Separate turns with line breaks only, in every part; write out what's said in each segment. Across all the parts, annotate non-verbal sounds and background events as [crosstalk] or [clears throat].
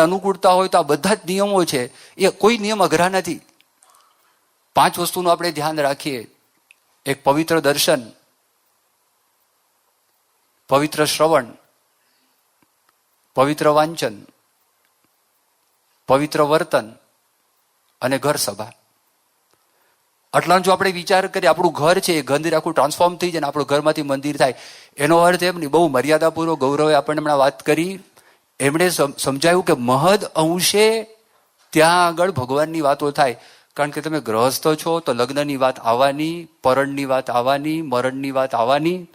અનુકૂળતા હોય તો આ બધા જ નિયમો છે. એ કોઈ નિયમ અઘરા નથી. પાંચ વસ્તુનું આપણે ધ્યાન રાખીએ. એક પવિત્ર દર્શન, પવિત્ર શ્રવણ, પવિત્ર વાંચન, પવિત્ર વર્તન અને ઘર સભા. આટલા જો આપણે વિચાર કરીએ, આપણું ઘર છે, એ ગંદિર આખું ટ્રાન્સફોર્મ થઈ જાય આપણું ઘરમાંથી મંદિર થાય. એનો અર્થ એમ નહીં, બહુ મર્યાદાપૂર્વક ગૌરવે આપણને હમણાં વાત કરી. એમણે સમ- સમજાવ્યું કે મહદ અંશે ત્યાં આગળ ભગવાનની વાતો થાય. કારણ કે તમે ગ્રહસ્થ છો તો લગ્નની વાત આવવાની, પરણની વાત આવવાની, મરણની વાત આવવાની.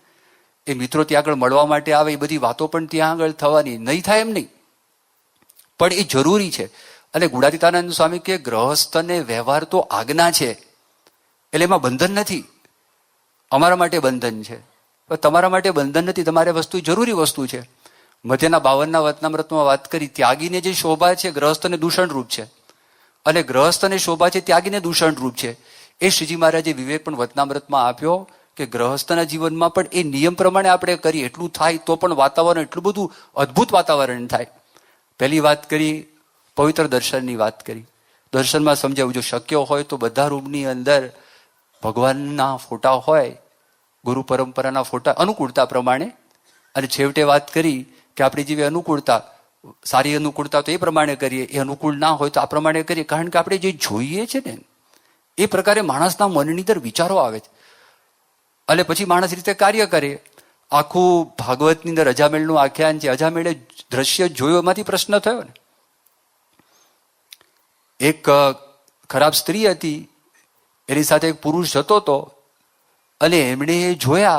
એ મિત્રો ત્યાં આગળ મળવા માટે આવે, એ બધી વાતો પણ ત્યાં આગળ થવાની. નહીં થાય એમ નહીં. પણ એ જરૂરી છે. અને ગુણાતીતાનંદ સ્વામી કે ગ્રહસ્થને વ્યવહાર તો આજ્ઞા છે. એટલે એમાં બંધન નથી. અમારા માટે બંધન છે. તમારા માટે બંધન નથી, તમારે વસ્તુ, જરૂરી વસ્તુ છે. મધ્યના બાવનના વતનામૃતમાં વાત કરી, ત્યાગીને જે શોભા છે ગ્રહસ્થને દૂષણ રૂપ છે. અને ગ્રહસ્થને શોભા છે, ત્યાગીને દૂષણ રૂપ છે. એ શ્રીજી મહારાજે વિવેક પણ વતનામૃતમાં આપ્યો કે ગ્રહસ્થના જીવનમાં પણ એ નિયમ પ્રમાણે આપણે કરીએ. એટલું થાય તો પણ વાતાવરણ, એટલું બધું અદ્ભુત વાતાવરણ થાય. પહેલી વાત કરી, પવિત્ર દર્શનની વાત કરી. દર્શનમાં સમજાવું જો શક્ય હોય તો બધા રૂમની અંદર ભગવાનના ફોટા હોય, ગુરુ પરંપરાના ફોટા, અનુકૂળતા પ્રમાણે. અને છેવટે વાત કરી કે આપણી જેવી અનુકૂળતા, સારી અનુકૂળતા તો એ પ્રમાણે કરીએ, એ અનુકૂળ ના હોય તો આ પ્રમાણે કરીએ. કારણ કે આપણે જે જોઈએ છે ને, એ પ્રકારે માણસના મનની અંદર વિચારો આવે છે. અને પછી માણસ રીતે કાર્ય કરે. આખું ભાગવતની અંદર અજામેળનું આખ્યાન છે અજામેળે દ્રશ્ય જોયો એમાંથી પ્રશ્ન થયો ને. એક ખરાબ સ્ત્રી હતી, એની સાથે એક પુરુષ જતો હતો અને એમણે જોયા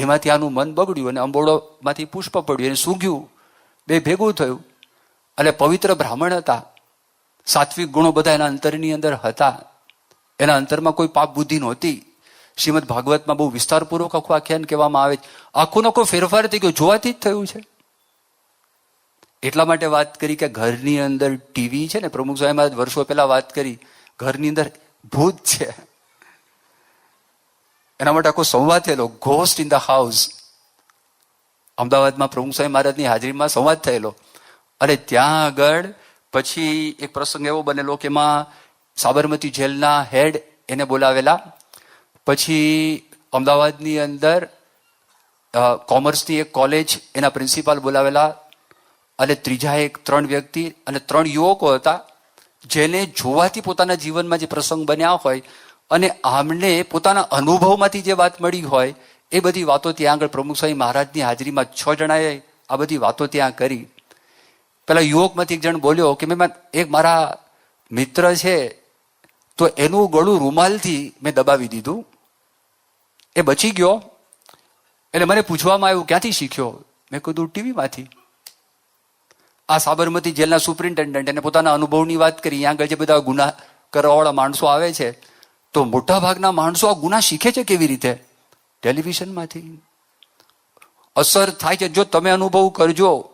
એમાંથી આનું મન બગડ્યું અને અંબોળોમાંથી પુષ્પ પડ્યું એને સૂગ્યું. બે ભેગું થયું. અને પવિત્ર બ્રાહ્મણ હતા. સાત્વિક ગુણો બધા એના અંતરની અંદર હતા. એના અંતરમાં કોઈ પાપ બુદ્ધિ નહોતી. શ્રીમદ ભાગવતમાં બહુ વિસ્તારપૂર્વક આખું આખ્યાન કહેવામાં આવે છે. આખું નો ફેરફાર થઈ ગયો. જોવાથી જ થયું છે. એટલા માટે વાત કરી કે ઘરની અંદર ટીવી છે ને, પ્રમુખ સ્વામી મહારાજ વર્ષો પહેલા વાત કરી. ઘરની અંદર ભૂત છે. એના માટે આખો સંવાદ થયેલો. ઘોસ્ટ ઇન ધ હાઉસ અમદાવાદમાં પ્રમુખ સ્વામી મહારાજની હાજરીમાં સંવાદ થયેલો. અને ત્યાં આગળ પછી એક પ્રસંગ એવો બનેલો કે એમાં સાબરમતી જેલના હેડ એને બોલાવેલા. પછી અમદાવાદની અંદર કોમર્સની એક કોલેજ એના પ્રિન્સિપાલ બોલાવેલા. અને ત્રીજા એક ત્રણ વ્યક્તિ અને ત્રણ યુવકો હતા, જેને જોવાથી પોતાના જીવનમાં જે પ્રસંગ બન્યા હોય અને આમને પોતાના અનુભવમાંથી જે વાત મળી હોય, એ બધી વાતો ત્યાં આગળ પ્રમુખ સ્વામી મહારાજની હાજરીમાં છ જણાએ આ બધી વાતો ત્યાં કરી. પેલા યુવકમાંથી એક જણ બોલ્યો કે મેં એક મારા મિત્ર છે, તો એનું ગળું રૂમાલથી મેં દબાવી દીધું. એ બચી ગયો. એટલે મને પૂછવામાં આવ્યું, ક્યાંથી શીખ્યો? મેં કીધું, ટીવીમાંથી. આ સાબરમતી જેલના સુપ્રિન્ટેન્ડન્ટ એને પોતાના અનુભવની વાત કરી. આગળ જે બધા ગુના કરવાવાળા માણસો આવે છે તો મોટા ભાગના માણસો આ ગુના શીખે છે કેવી રીતે? ટેલિવિઝનમાંથી. અસર થાય છે. જો તમે અનુભવ કરજો,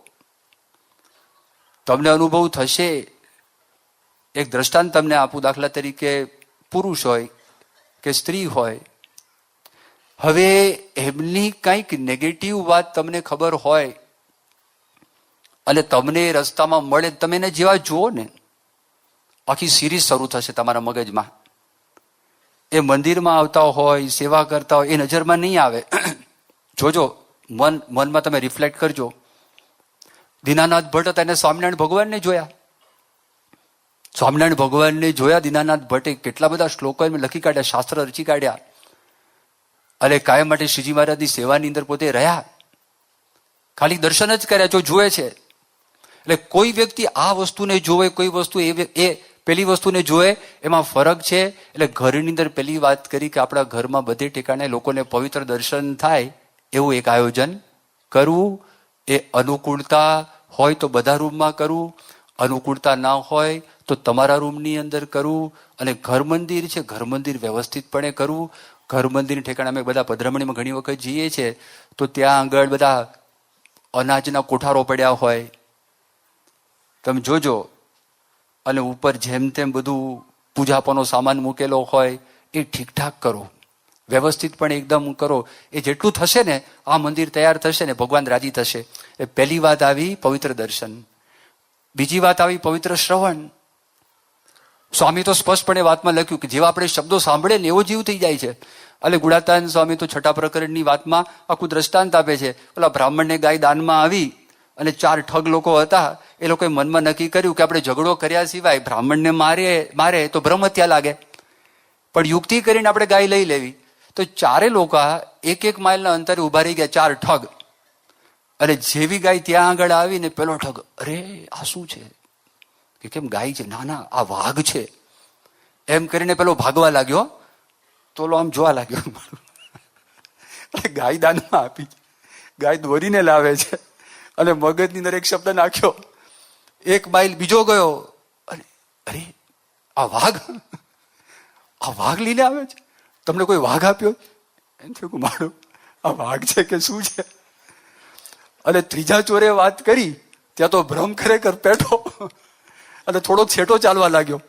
તમને અનુભવ થશે. એક દ્રષ્ટાંત તમને આપું, દાખલા તરીકે પુરુષ હોય કે સ્ત્રી હોય. હવે એમની કંઈક નેગેટિવ વાત તમને ખબર હોય અને તમને રસ્તામાં મળે, તમે એને જેવા જુઓ ને, આખી સિરીઝ શરૂ થશે તમારા મગજમાં. એ મંદિરમાં આવતા હોય, સેવા કરતા હોય, એ નજરમાં નહીં આવે. [clears throat] જોજો, મન, મનમાં તમે રિફ્લેક્ટ કરજો. દીનાનાથ ભટ્ટ હતા એને સ્વામિનારાયણ ભગવાનને જોયા. સ્વામિનારાયણ ભગવાનને જોયા, દીનાનાથ ભટ્ટે કેટલા બધા શ્લોકો એમ લખી કાઢ્યા, શાસ્ત્ર રચી કાઢ્યા. અને કાયમ માટે શ્રીજી મહારાજની સેવાની અંદર પોતે રહ્યા. ખાલી દર્શન જ કર્યા, જો જુએ છે. એટલે કોઈ વ્યક્તિ આ વસ્તુને જોવે, કોઈ વસ્તુ એ પેલી વસ્તુને જોવે એમાં ફરક છે. એટલે ઘરની અંદર પેલી વાત કરી કે આપણા ઘરમાં બધે ઠેકાણે લોકોને પવિત્ર દર્શન થાય, એવું એક આયોજન કરવું. એ અનુકૂળતા હોય તો બધા રૂમમાં કરવું. અનુકૂળતા ના હોય તો તમારા રૂમની અંદર કરવું. અને ઘર મંદિર છે, ઘર મંદિર વ્યવસ્થિતપણે કરવું. ઘર મંદિર ઠેકાણે અમે બધા પધરામણીમાં ઘણી વખત જઈએ છીએ તો ત્યાં આગળ બધા અનાજના કોઠારો પડ્યા હોય. તમે જોજો અને ઉપર જેમ તેમ બધું પૂજાપાનો સામાન મૂકેલો હોય એ ઠીકઠાક કરો. વ્યવસ્થિત પણ એકદમ કરો. એ જેટલું થશે ને, આ મંદિર તૈયાર થશે ને, ભગવાન રાજી થશે. એ પહેલી વાત આવી પવિત્ર દર્શન. બીજી વાત આવી પવિત્ર શ્રવણ. સ્વામી તો સ્પષ્ટપણે વાતમાં લખ્યું કે જેવા આપણે શબ્દો સાંભળે ને એવો જીવ થઈ જાય છે. એટલે ગુણાતાન સ્વામી તો છઠ્ઠા પ્રકરણની વાતમાં આખું દ્રષ્ટાંત આપે છે. ઓલા બ્રાહ્મણને ગાય દાનમાં આવી અને ચાર ઠગ લોકો હતા, એ લોકોએ મનમાં નક્કી કર્યું કે આપણે ઝઘડો કર્યા સિવાય બ્રાહ્મણને મારે મારે તો બ્રહ્મત્યા લાગે. પણ યુક્તિ કરીને આપણે ગાય લઈ લેવી. તો ચારે લોકો એક એક માઇલના અંતરે ઊભા રહી ગયા, ચાર ઠગ. અને જેવી ગાય ત્યાં આગળ આવીને પેલો ઠગ, અરે, આ શું છે? કે કેમ ગાય છે? ના ના, આ વાઘ છે. એમ કરીને પેલો ભાગવા લાગ્યો. તો લો, આમ જોવા લાગ્યો. [laughs] ગાય દાનમાં આપી ગાય દોરીને લાવે છે. અને મગજની અંદર એક શબ્દ નાખ્યો. એક માઇલ બીજો ગયો. અને અરે, આ વાઘ? આ વાઘ લઈને આવે છે? તમને કોઈ વાઘ આપ્યો? એમ થયું મારું, આ વાઘ છે કે શું છે? અને ત્રીજા ચોરે વાત કરી, ત્યાં તો ભ્રમ ખરેખર પેઠો. અને થોડોક છેટો ચાલવા લાગ્યો.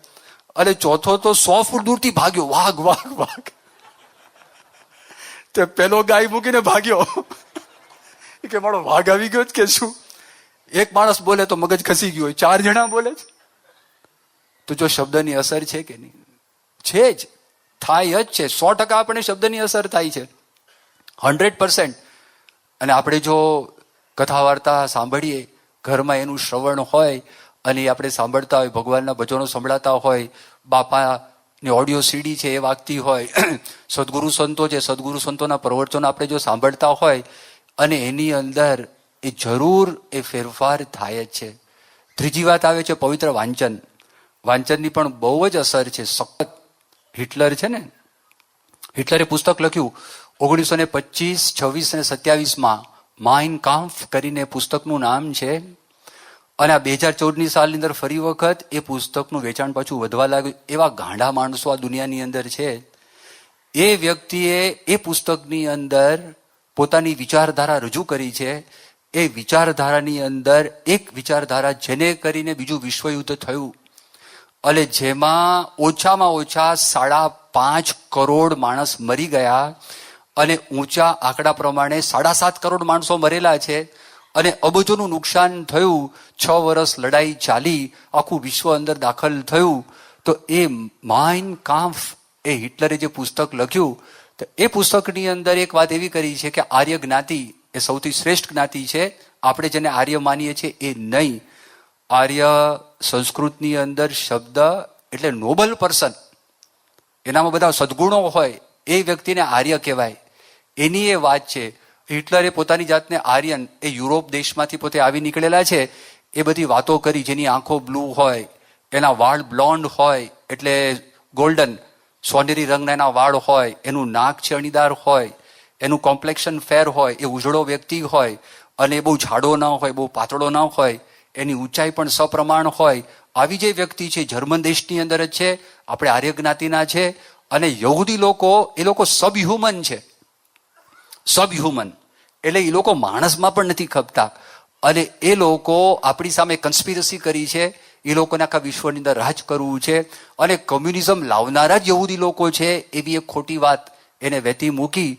અને ચોથો તો સો ફૂટ દૂરથી ભાગ્યો. વાઘ વાઘ વાઘ. તે પેલો ગાય મૂકીને ભાગ્યો. કે મારો વાઘ આવી ગયો કે શું? એક માણસ બોલે તો મગજ ખસી ગયું હોય. ચાર જણા બોલે છે. તો જો શબ્દની અસર છે કે નહીં? છે જ. થાય જ છે. સો ટકા આપણે શબ્દની અસર થાય છે. Hundred percent. અને આપણે જો કથા વાર્તા સાંભળીએ, ઘરમાં એનું શ્રવણ હોય, અને આપણે સાંભળતા હોય, ભગવાનના ભજનો સંભળાતા હોય, બાપાની ઓડિયો સીડી છે એ વાગતી હોય, [clears throat] સદગુરુ સંતો છે, સદગુરુ સંતોના પ્રવચનો આપણે જો સાંભળતા હોય અને એની અંદર એ જરૂર એ ફેરફાર થાય જ છે. ત્રીજી વાત આવે છે પવિત્ર વાંચન. વાંચનની પણ બહુ જ અસર છે. સખત. હિટલર છે ને? હિટલરે પુસ્તક લખ્યું ઓગણીસો ને પચીસ, છવ્વીસ અને સત્યાવીસમાં માઇન કામ્ફ કરીને પુસ્તકનું નામ છે. અને આ બે હજાર ચૌદની સાલની અંદર ફરી વખત એ પુસ્તકનું વેચાણ પાછું વધવા લાગ્યું. એવા ગાંડા માણસો આ દુનિયાની અંદર છે. એ વ્યક્તિએ એ પુસ્તકની અંદર પોતાની વિચારધારા રજૂ કરી છે, એ વિચારધારાની અંદર એક વિચારધારા જેને કરીને બીજું વિશ્વયુદ્ધ થયું. અને જેમાં ઓછામાં ઓછા સાડા પાંચ કરોડ માણસ મરી ગયા અને ઊંચા આંકડા પ્રમાણે સાડા સાત કરોડ માણસો મરેલા છે અને અબજોનું નુકસાન થયું, છ વર્ષ લડાઈ ચાલી, આખું વિશ્વ અંદર દાખલ થયું. તો એ માઇન કામ્ફ, એ હિટલરે જે પુસ્તક લખ્યું તો એ પુસ્તકની અંદર એક વાત એવી કરી છે કે આર્ય જ્ઞાતિ એ સૌથી શ્રેષ્ઠ જ્ઞાતિ છે. આપણે જેને આર્ય માનીએ છીએ એ નહીં. આર્ય સંસ્કૃતની અંદર શબ્દ એટલે નોબલ પર્સન. એનામાં બધા સદગુણો હોય, એ વ્યક્તિને આર્ય કહેવાય. એની એ વાત છે, હિટલરે પોતાની જાતને આર્યન એ યુરોપ દેશમાંથી પોતે આવી નીકળેલા છે. એ બધી વાતો કરી, જેની આંખો બ્લુ હોય, એના વાળ બ્લોન્ડ હોય, એટલે ગોલ્ડન. સોનેરી રંગના એના વાળ હોય, એનું નાક છે અણીદાર હોય, એનું કોમ્પ્લેક્શન ફેર હોય, એ ઉજળો વ્યક્તિ હોય, અને એ બહુ જાડો ન હોય, બહુ પાતળો ન હોય, એની ઊંચાઈ પણ સપ્રમાણ હોય, આવી જે વ્યક્તિ છે, જર્મન દેશની અંદર જ છે, આપણે આર્ય જ્ઞાતિના છે, અને યહૂદી લોકો, એ લોકો સબ હ્યુમન છે. સબ હ્યુમન એટલે એ લોકો માણસમાં પણ નથી ખપતા. અને એ લોકો આપણી સામે કન્સ્પિરસી કરી છે એ લોકોને આખા વિશ્વની અંદર રાજ કરવું છે અને કમ્યુનિઝમ લાવનારા જ યહૂદી લોકો છે એવી એક ખોટી વાત એને વહેતી મૂકી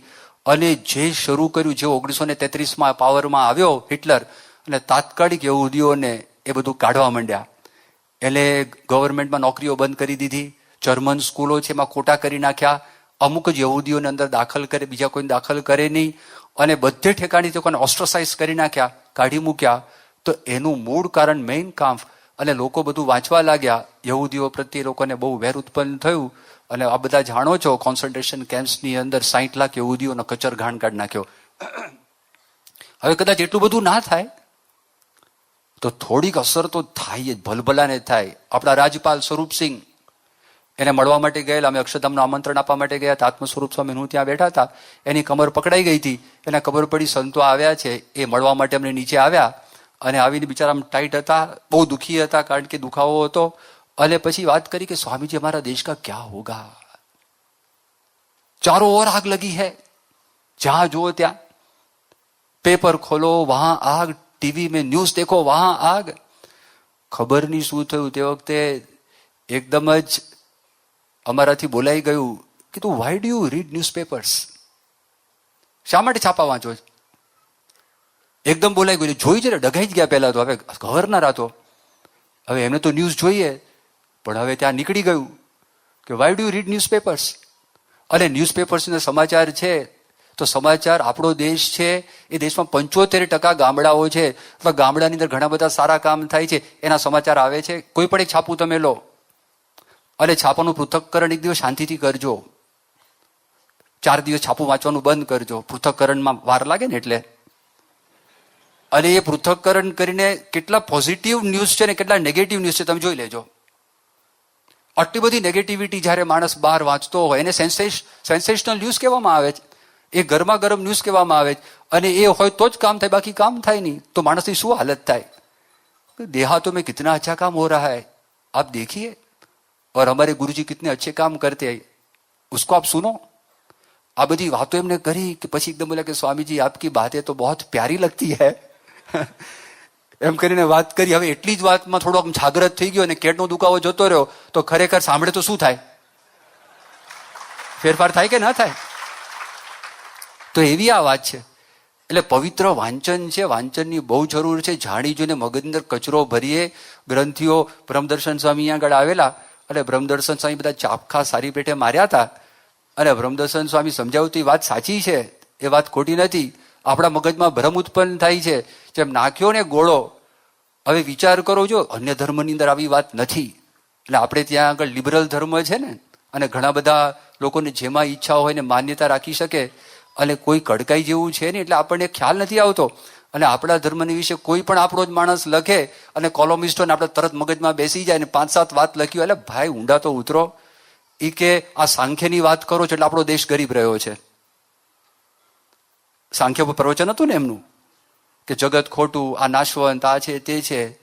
અને જે શરૂ કર્યું, જે ઓગણીસો ને તેત્રીસમાં પાવરમાં આવ્યો હિટલર અને તાત્કાલિક યહૂદીઓને એ બધું કાઢવા માંડ્યા. એટલે ગવર્મેન્ટમાં નોકરીઓ બંધ કરી દીધી જર્મન સ્કૂલો છે એમાં ખોટા કરી નાખ્યા, અમુક જ યહૂદીઓને અંદર દાખલ કરે, બીજા કોઈને દાખલ કરે નહીં અને બધે ઠેકાણી તે લોકોને ઓસ્ટ્રોસાઇઝ કરી નાખ્યા, કાઢી મૂક્યા. તો એનું મૂળ કારણ મેઇન કામ અને લોકો બધું વાંચવા લાગ્યા. યહૂદીઓ પ્રત્યે લોકોને બહુ વેર ઉત્પન્ન થયું. અને આ બધા જાણો છો કોન્સન્ટ્રેશન કેમ્પ્સની અંદર સાહીઠ લાખ યહૂદીઓનો કચર ઘાણ કાઢ નાખ્યો. હવે કદાચ એટલું બધું ના થાય? તો થોડીક અસર તો થાય જ, ભલભલાને થાય. આપણા રાજપાલ સ્વરૂપસિંહ એને મળવા માટે ગયેલા, અમે અક્ષરધામનું આમંત્રણ આપવા માટે ગયા હતા. આત્મ સ્વરૂપ સ્વામી હું ત્યાં બેઠા હતા. એની કમર પકડાઈ ગઈ હતી. એને ખબર પડી સંતો આવ્યા છે. એ મળવા માટે અમને નીચે આવ્યા. અને આવીને બિચારા આમ ટાઈટ હતા, બહુ દુઃખી હતા કારણ કે દુખાવો હતો. અને પછી વાત કરી કે, સ્વામીજી, અમારા દેશ કા ક્યાં હોગા? ચારો ઓર આગ લગી હે. જ્યાં જુઓ ત્યાં. પેપર ખોલો, વહા આગ. ટીવી મેં ન્યૂઝ દેખો, વહા આગ. ખબર નહીં શું થયું તે વખતે એકદમ જ અમારાથી બોલાઈ ગયું કે, તું why do you read newspapers શા માટે છાપા વાંચો છો? એકદમ બોલાઈ ગયું. જોઈ છે ડઘાઈ જ ગયા પહેલાં તો. હવે ગવર્નર રાતો હવે એમને તો ન્યૂઝ જોઈએ. પણ હવે ત્યાં નીકળી ગયું કે વાય ડુ રીડ ન્યૂઝપેપર્સ અને ન્યૂઝપેપર્સના સમાચાર છે. તો સમાચાર આપણો દેશ છે. એ દેશમાં પંચોતેર ટકા ગામડાઓ છે. અથવા ગામડાની અંદર ઘણા બધા સારા કામ થાય છે. એના સમાચાર આવે છે. કોઈ પણ એક છાપું તમે લો. અને છાપાનું પૃથક્કરણ એક દિવસ શાંતિથી કરજો. ચાર દિવસ છાપું વાંચવાનું બંધ કરજો. પૃથક્કરણમાં વાર લાગે ને એટલે. અને એ પૃથક્કરણ કરીને કેટલા પોઝિટિવ ન્યૂઝ છે ને કેટલા નેગેટિવ ન્યૂઝ છે તમે જોઈ લેજો. આટલી બધી નેગેટિવિટી જ્યારે માણસ બહાર વાંચતો હોય, એને સેન્સેશ સેન્સેશનલ ન્યૂઝ કહેવામાં આવે છે. એ ગરમા ગરમ ન્યૂઝ કહેવામાં આવે છે. અને એ હોય તો જ કામ થાય, બાકી કામ થાય નહીં. તો માણસની શું હાલત થાય? દેહાતો મેં કિતના અચ્છા કામ હો રહા હૈ. આપ દેખીએ. ઓર हमारे ગુરુજી કિતને અચ્છે કામ કરતે करते हैं उसको आप આ બધી વાતો એમને કરી કે પછી એકદમ બોલ્યા કે સ્વામીજી, આપકી બાતે તો બહુ પ્યારી લગતી હૈ. [laughs] એમ કરીને વાત કરી. હવે એટલી જ વાતમાં થોડોક જાગ્રત થઈ ગયો અને કેટનો દુખાવો જતો રહ્યો, તો ખરેખર સાંભળે તો શું થાય? ફેરફાર થાય કે ના થાય? તો એવી આ વાત છે. એટલે પવિત્ર વાંચન છે, વાંચનની બહુ જરૂર છે. જાણી જોઈને મગજની અંદર કચરો ભરીએ. ગ્રંથિઓ બ્રહ્મદર્શન સ્વામી આગળ આવેલા. અને બ્રહ્મદર્શન સ્વામી બધા ચાપખા સારી પેટે માર્યા હતા. અને બ્રહ્મદર્શન સ્વામી સમજાવતી વાત સાચી છે. એ વાત ખોટી નથી. આપણા મગજમાં ભ્રમ ઉત્પન્ન થાય છે જેમ નાખ્યો ને ગોળો, હવે વિચાર કરો જો, અન્ય ધર્મની અંદર આવી વાત નથી. એટલે આપણે ત્યાં આગળ લિબરલ ધર્મ છે ને, અને ઘણા બધા લોકોને જેમાં ઈચ્છા હોય ને માન્યતા રાખી શકે, અને કોઈ કડકાઈ જેવું છે ને, એટલે આપણને ખ્યાલ નથી આવતો. અને આપણા ધર્મની વિશે કોઈ પણ આપણો જ માણસ લખે, અને કોલોમિસ્ટોને આપણે તરત મગજમાં બેસી જાય અને પાંચ સાત વાત લખી એટલે ભાઈ ઊંડા તો ઉતરો. એ કે આ સાંખ્યની વાત કરો છો, એટલે આપણો દેશ ગરીબ રહ્યો છે. સાંખ્ય પર પ્રવચન હતું ને એમનું? કે જગત ખોટું, આ નાશવંત, આ છે, તે છે.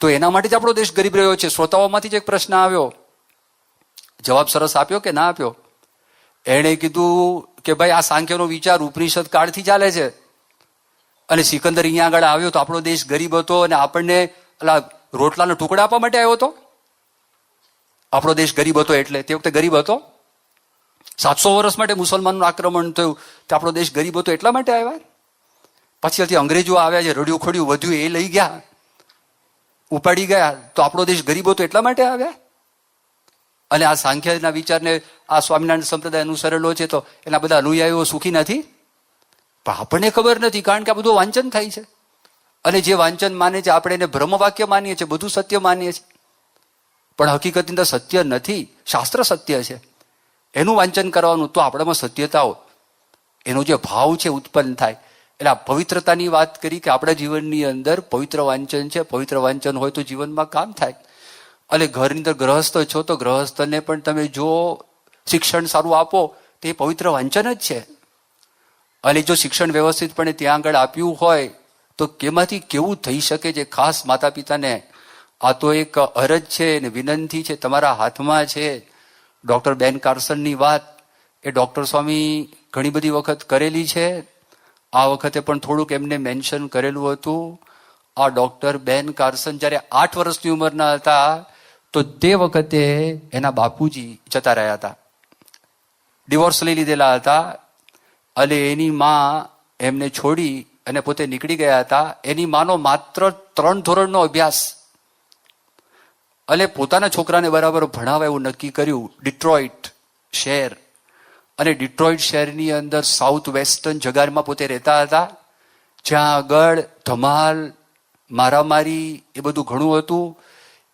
તો એના માટે જ આપણો દેશ ગરીબ રહ્યો છે. શ્રોતાઓમાંથી જ એક પ્રશ્ન આવ્યો. જવાબ સરસ આપ્યો કે ના આપ્યો? એણે કીધું કે ભાઈ, આ સાંખ્યનો વિચાર ઉપનિષદ કાળથી ચાલે છે. અને સિકંદર અહીંયા આગળ આવ્યો તો આપણો દેશ ગરીબ હતો અને આપણને પેલા રોટલાનો ટુકડા આપવા માટે આવ્યો હતો? આપણો દેશ ગરીબ હતો એટલે તે વખતે ગરીબ હતો? સાતસો વર્ષ માટે મુસલમાનનું આક્રમણ થયું તો આપણો દેશ ગરીબ હતો એટલા માટે આવ્યા? પછી અંગ્રેજો આવ્યા છે રડિયું ખોડિયું વધ્યું એ લઈ ગયા. ઉપાડી ગયા તો આપણો દેશ ગરીબ હતો એટલા માટે આવ્યા? અને આ સાંખ્યના વિચારને આ સ્વામિનારાયણ સંપ્રદાય અનુસરેલો છે તો એના બધા અનુયાયીઓ સુખી નથી? પણ આપણને ખબર નથી, કારણ કે આ બધું વાંચન થાય છે. અને જે વાંચન માને છે, આપણે એને બ્રહ્મવાક્ય માનીએ છીએ, બધું સત્ય માનીએ છીએ. પણ હકીકતની અંદર સત્ય નથી, શાસ્ત્ર સત્ય છે. એનું વાંચન કરવાનું તો આપણામાં સત્યતાઓ એનો જે ભાવ છે ઉત્પન્ન થાય. એટલે આ પવિત્રતાની વાત કરી કે આપણા જીવનની અંદર પવિત્ર વાંચન છે, પવિત્ર વાંચન હોય તો જીવનમાં કામ થાય. અને ઘરની અંદર ગ્રહસ્થ છો તો ગ્રહસ્થને પણ તમે જો શિક્ષણ સારું આપો, તે પવિત્ર વાંચન જ છે. અને જો શિક્ષણ વ્યવસ્થિતપણે ત્યાં આગળ આપ્યું હોય, તો કેમાંથી કેવું થઈ શકે છે ખાસ માતા પિતાને આ તો એક અરજ છે ને વિનંતી છે તમારા હાથમાં છે. ડૉક્ટર બેન કાર્સનની વાત એ ડૉક્ટર સ્વામી ઘણી બધી વખત કરેલી છે. આ વખતે પણ થોડુંક એમને મેન્શન કરેલું હતું. આ ડૉક્ટર બેન કાર્સન જ્યારે આઠ વર્ષની ઉંમરના હતા, તો તે વખતે એના બાપુજી જતા રહ્યા હતા. ડિવોર્સ લઈ લીધેલા હતા. અને એની માં એમને છોડી અને પોતે નીકળી ગયા હતા. એની માનો માત્ર ત્રણ ધોરણનો અભ્યાસ અને પોતાના છોકરાને બરાબર ભણાવે એવું નક્કી કર્યું, ડિટ્રોઇટ શહેર. અને ડિટ્રોઇટ શહેરની અંદર સાઉથ વેસ્ટર્ન જગારમાં પોતે રહેતા હતા. જ્યાં આગળ ધમાલ, મારામારી એ બધું ઘણું હતું.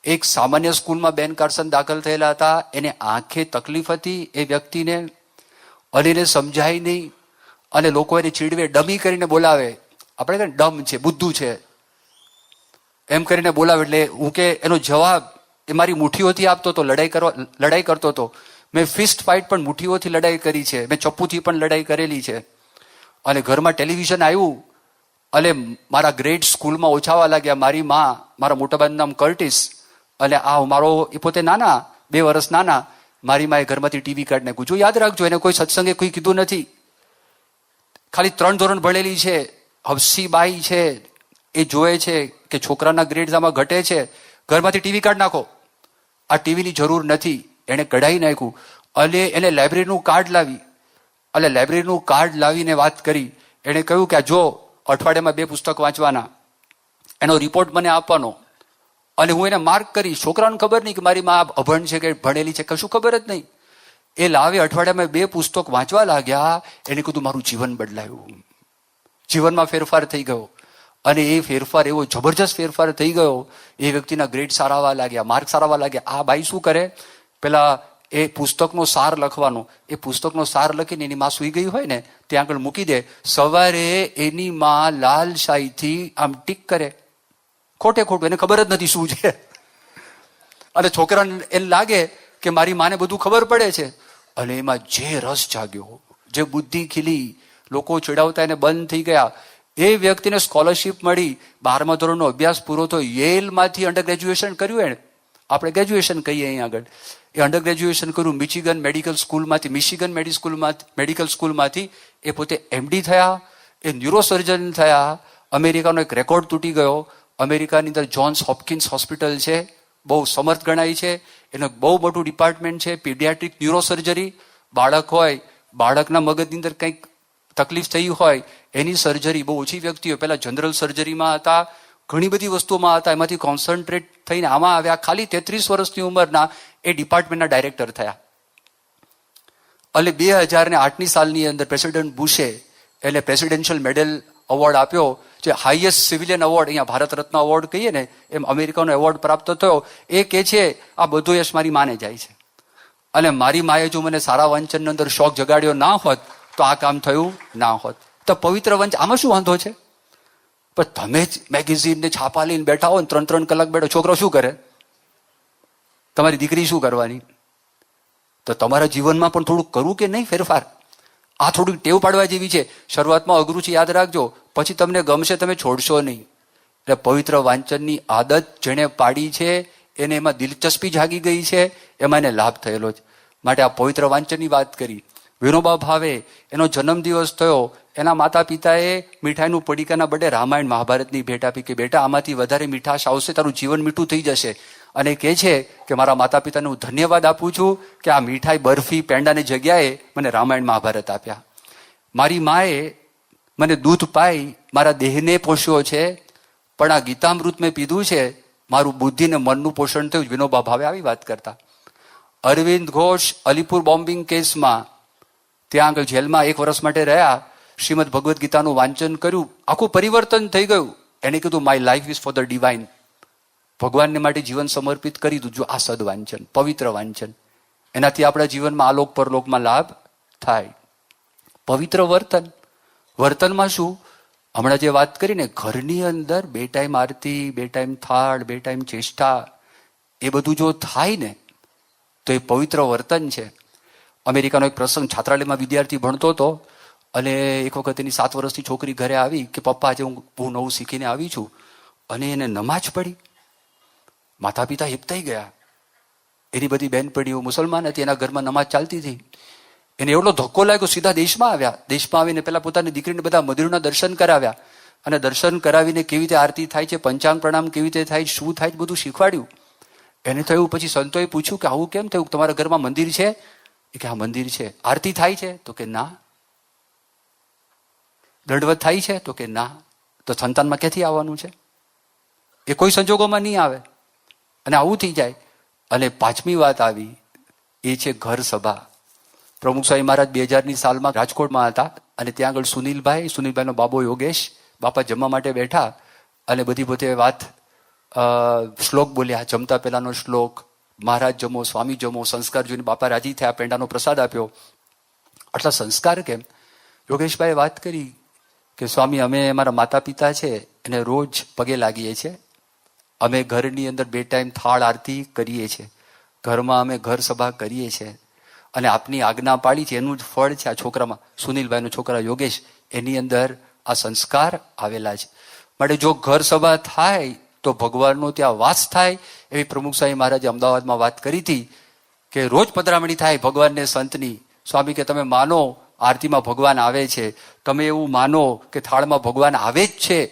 એક સામાન્ય સ્કૂલમાં બેન કાર્સન દાખલ થયેલા હતા. એને આંખે તકલીફ હતી એ વ્યક્તિને. અને એને સમજાય નહીં. અને લોકો એને ચીડવે, ડમી કરીને બોલાવે. આપણે કે ડમ છે, બુદ્ધુ છે. એમ કરીને બોલાવે એટલે હું કે એનો જવાબ એ મારી મુઠ્ઠીઓથી આપતો હતો લડાઈ કરવા, લડાઈ કરતો હતો મેં ફિસ્ટ ફાઇટ પણ મુઠ્ઠીઓથી લડાઈ કરી છે. મેં ચપ્પુથી પણ લડાઈ કરેલી છે. અને ઘરમાં ટેલિવિઝન આવ્યું. અને મારા ગ્રેડ સ્કૂલમાં ઓછાવા લાગ્યા. મારી માં, મારા મોટાબાનું નામ કર્ટિસ. અને આ મારો એ પોતે નાના, બે વર્ષ નાના. મારી માએ ઘરમાંથી ટીવી કાઢી નાખ્યું જો યાદ રાખજો, એને કોઈ સત્સંગે કોઈ કીધું નથી. ખાલી ત્રણ ધોરણ ભણેલી છે. હફસીબાઈ છે. એ જોવે છે કે છોકરાના ગ્રેડ આમાં ઘટે છે. ઘરમાંથી ટીવી કાઢ નાખો. આ ટીવીની જરૂર નથી. એણે કઢાઈ નાખ્યું. અને એને લાઇબ્રેરીનું કાર્ડ લાવી. એટલે લાઇબ્રેરીનું કાર્ડ લાવીને વાત કરી. એણે કહ્યું કે આ જો, અઠવાડિયામાં બે પુસ્તક વાંચવાના. એનો રિપોર્ટ મને આપવાનો. અને હું એને માર્ક કરી. છોકરાને ખબર નહીં કે મારી મા અભણ છે કે ભણેલી છે, કશું ખબર જ નહીં. એ લાવે, અઠવાડિયામાં બે પુસ્તક વાંચવા લાગ્યા. એને કીધું, મારું જીવન બદલાયું. જીવનમાં ફેરફાર થઈ ગયો. અને એ ફેરફાર, એવો જબરજસ્ત ફેરફાર થઈ ગયો, એ વ્યક્તિના ગ્રેડ સારાવા લાગ્યા માર્ક સારાવા લાગ્યા. આ બાઈ શું કરે? પેલા એ પુસ્તકનો સાર લખવાનો. એ પુસ્તકનો સાર લખીને એની માં સુઈ ગઈ હોય ને, ત્યાં આગળ મૂકી દે. સવારે એની માં લાલ શાહીથી આમ ટીક કરે. ખોટે ખોટું, એને ખબર જ નથી શું છે. અને છોકરાને એને લાગે કે મારી માને બધું ખબર પડે છે. અને એમાં જે રસ જાગ્યો, જે બુદ્ધિ ખીલી, લોકો ચડાવતા એને બંધ થઈ ગયા. એ વ્યક્તિને સ્કોલરશિપ મળી, બારમા ધોરણનો અભ્યાસ પૂરો થયો યેલમાંથી અંડર ગ્રેજ્યુએશન કર્યું એણે? આપણે ગ્રેજ્યુએશન કહીએ અહીં આગળ. એ અંડર ગ્રેજ્યુએશન કર્યું મિચિગન મેડિકલ સ્કૂલમાંથી મિશિગન મેડિકલ સ્કૂલમાં મેડિકલ સ્કૂલમાંથી એ પોતે એમડી થયા, એ ન્યુરોસર્જન થયા, અમેરિકાનો એક રેકોર્ડ તૂટી ગયો. અમેરિકાની અંદર જોન્સ હોપકિન્સ હોસ્પિટલ છે, બહુ સમર્થ ગણાય છે. એનું બહુ મોટું ડિપાર્ટમેન્ટ છે પીડિયાટ્રિક ન્યુરોસર્જરી બાળક હોય, બાળકના મગજની અંદર કંઈક તકલીફ થઈ હોય, એની સર્જરી બહુ ઓછી વ્યક્તિઓ પહેલાં જનરલ સર્જરીમાં હતા, ઘણી બધી વસ્તુઓમાં હતા, એમાંથી કોન્સન્ટ્રેટ થઈને આમાં આવ્યા. ખાલી તેત્રીસ વર્ષની ઉંમરના એ ડિપાર્ટમેન્ટના ડાયરેક્ટર થયા. એટલે બે હજાર ને આઠની સાલની અંદર પ્રેસિડેન્ટ બુશે એને પ્રેસિડેન્શિયલ મેડલ એવોર્ડ આપ્યો, જે હાઈએસ્ટ સિવિલિયન એવોર્ડ અહીંયા ભારત રત્ન એવોર્ડ કહીએ ને, એમ અમેરિકાનો એવોર્ડ પ્રાપ્ત થયો. એ કે છે, આ બધો યશ મારી માને જાય છે. અને મારી માએ જો મને સારા વાંચનની અંદર શોખ જગાડ્યો ના હોત તો આ કામ થયું? ના હોત. તો પવિત્ર વંચ આમાં શું વાંધો છે? પણ તમે જ મેગેઝિનને છાપા લઈને બેઠા હો ને ત્રણ ત્રણ કલાક બેઠો, છોકરો શું કરે? તમારી દીકરી શું કરવાની? તો તમારા જીવનમાં પણ થોડું કરવું કે નહીં ફેરફાર? આ થોડુંક ટેવ પાડવા જેવી છે. શરૂઆતમાં અઘરું છે, યાદ રાખજો. પછી તમને ગમશે, તમે છોડશો નહીં. એટલે પવિત્ર વાંચનની આદત જેણે પાડી છે, એને એમાં દિલચસ્પી જાગી ગઈ છે, એમાં એને લાભ થયેલો છે. માટે આ પવિત્ર વાંચનની વાત કરી. વિનોબા ભાવે એનો જન્મદિવસ થયો. એના માતા પિતાએ મીઠાઈનું પડીકાના બડે રામાયણ મહાભારતની ભેટ આપી કે, બેટા, આમાંથી વધારે મીઠાશ આવશે, તારું જીવન મીઠું થઈ જશે. અને કહે છે કે, મારા માતા પિતાને હું ધન્યવાદ આપું છું કે આ મીઠાઈ બરફી પેંડાની જગ્યાએ મને રામાયણ મહાભારત આપ્યા. મારી માએ મને દૂધ પાઈ, મારા દેહને પોષ્યો છે, પણ આ ગીતામૃત મેં પીધું છે, મારું બુદ્ધિ ને મનનું પોષણ થયું. વિનોબા ભાવે આવી વાત કરતા. અરવિંદ ઘોષ અલીપુર બોમ્બિંગ કેસમાં ત્યાં આગળ જેલમાં એક વર્ષ માટે રહ્યા, શ્રીમદ ભગવદ્ ગીતાનું વાંચન કર્યું, આખું પરિવર્તન થઈ ગયું. એને કીધું my life is for the divine ભગવાનને માટે જીવન સમર્પિત કરી દીધું, આ સદ વાંચન પવિત્ર વાંચન. એનાથી આપણા જીવનમાં આલોક પરલોકમાં લાભ થાય. પવિત્ર વર્તન. વર્તનમાં શું? હમણાં જે વાત કરીને ઘરની અંદર બે ટાઈમ આરતી, બે ટાઈમ થાળ, બે ટાઈમ ચેષ્ટા, એ બધું જો થાય ને, તો એ પવિત્ર વર્તન છે. અમેરિકાનો એક પ્રસંગ છાત્રાલયમાં વિદ્યાર્થી ભણતો હતો અને એક વખત એની સાત વર્ષની છોકરી ઘરે આવી કે, પપ્પા, આજે હું બહુ નવું શીખીને આવી છું. અને એને નમાજ પડી માતા પિતા હિપતાઈ ગયા. એની બધી બહેનપણીઓ મુસલમાન હતી, એના ઘરમાં નમાજ ચાલતી હતી. એને એવડો ધક્કો લાગ્યો, સીધા દેશમાં આવ્યા. દેશમાં આવીને પહેલાં પોતાની દીકરીને બધા મંદિરના દર્શન કરાવ્યા. અને દર્શન કરાવીને કેવી રીતે આરતી થાય છે, પંચાંગ પ્રણામ કેવી રીતે થાય, શું થાય, બધું શીખવાડ્યું. એને થયું, પછી સંતોએ પૂછ્યું કે, આવું કેમ થયું? તમારા ઘરમાં મંદિર છે? કે આ મંદિર છે. આરતી થાય છે તો કે ના. દંડવત થાય છે તો કે ના. તો સંતાનમાં ક્યાંથી આવવાનું છે? એ કોઈ સંજોગોમાં નહીં આવે. અને આવું થઈ જાય. અને પાંચમી વાત આવી, એ છે ઘર સભા. પ્રમુખ સ્વામી મહારાજ બે હજારની સાલમાં રાજકોટમાં હતા અને ત્યાં આગળ સુનિલભાઈ, સુનિલભાઈનો બાબો યોગેશ, બાપા જમવા માટે બેઠા અને બધી પોતે વાત શ્લોક બોલ્યા. જમતા પહેલાનો શ્લોક મહારાજ જમો, સ્વામી જમો, સંસ્કાર જોઈને બાપા રાજી થયા, પેંડાનો પ્રસાદ આપ્યો. આટલા સંસ્કાર કેમ? યોગેશભાઈએ વાત કરી કે, સ્વામી, અમે અમારા માતા પિતા છે, એને રોજ પગે લાગીએ છીએ અમે ઘરની અંદર બે ટાઈમ થાળ આરતી કરીએ છીએ ઘરમાં અમે ઘર સભા કરીએ છીએ અને આપની આજ્ઞા પાડી છે, એનું જ ફળ છે આ છોકરામાં. સુનિલભાઈનો છોકરા યોગેશ, એની અંદર આ સંસ્કાર આવેલા છે. માટે જો ઘર સભા થાય તો ભગવાનનો ત્યાં વાસ થાય. એવી પ્રમુખ સ્વામી મહારાજે અમદાવાદમાં વાત કરી હતી કે રોજ પધરામણી થાય ભગવાનને સંતની. સ્વામી કે, તમે માનો આરતીમાં ભગવાન આવે છે. તમે એવું માનો કે થાળમાં ભગવાન આવે જ છે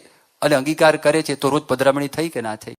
અને અંગીકાર કરે છે તો રોજ પધરામણી થઈ કે ના થઈ?